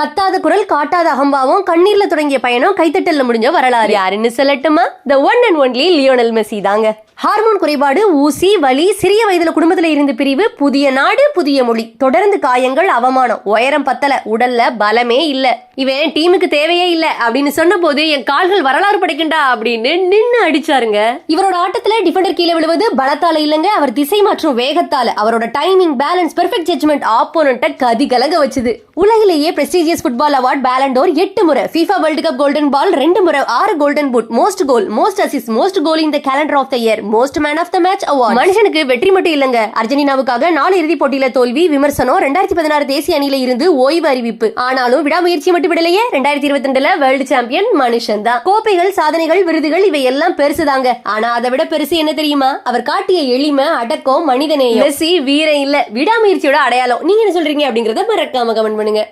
கத்தாத குரல் காட்டாத அகம்பாவம் கண்ணீர்ல தொடங்கிய பயணம் கைத்தட்டல்ல முடிஞ்ச வரலாறு. யாருன்னு சொல்லட்டுமா? The one and only Lionel Messi தாங்க. ஹார்மோன் குறைபாடு ஊசி வலி சிறிய வயதுல குடும்பத்துல இருந்து பிரிவு புதிய நாடு புதிய மொழி. தொடர்ந்து காயங்கள் அவமானம். உயரம் பத்தல உடல்ல பலமே இல்ல. இவன் டீமுக்கு தேவையே இல்ல அப்படின்னு சொன்ன போது என் கால்கள் வரலாறு படைக்கண்டா அப்படின்னு நின்னு அடிச்சாருங்க. இவரோட ஆட்டத்துல டிஃபெண்டர் கீழே விழுவது பலத்தால இல்லங்க. அவர் திசை மற்றும் வேகத்தால. அவரோட டைமிங் பேலன்ஸ் பெர்ஃபெக்ட் ஜட்ஜ்மெண்ட் ஆப்போனண்ட்டை கதி கலங்க வச்சுது. உலகிலேயே பிரஸ்டீஜியஸ் ஃபுட்பால் அவார்ட் பேலண்டோர் எட்டு முறை. FIFA world cup golden ball ரெண்டு முறை. ஆறு golden boot most goal most assist most goal இந்த calendar of the year most man of the match award மனுஷனுக்கு வெற்றி மட்டும் இல்லங்க. அர்ஜென்டினாவுக்காக நாலு இறுதிப் போட்டியில தோல்வி விமர்சனம் ரெண்டாயிரத்தி பதினாறு தேசிய அணியில இருந்து ஓய்வு அறிவிப்பு. ஆனாலும் விடாமுயற்சி மட்டும் விடலையே. ரெண்டாயிரத்தி இருபத்தி ரெண்டுல வேர்ல்டு சாம்பியன் மனுஷன் தான். கோப்பைகள் சாதனைகள் விருதுகள் இவை எல்லாம் பெருசுதாங்க ஆனா அதை விட பெருசு என்ன தெரியுமா? அவர் காட்டிய எளிமை அடக்கம் மனிதநேயம். மெஸ்ஸி வீரம் இல்ல. விடாமுயற்சியோட அடையாளம். நீங்க என்ன சொல்றீங்க அப்படிங்கறத மறக்காம கமெண்ட் பண்ணுங்க.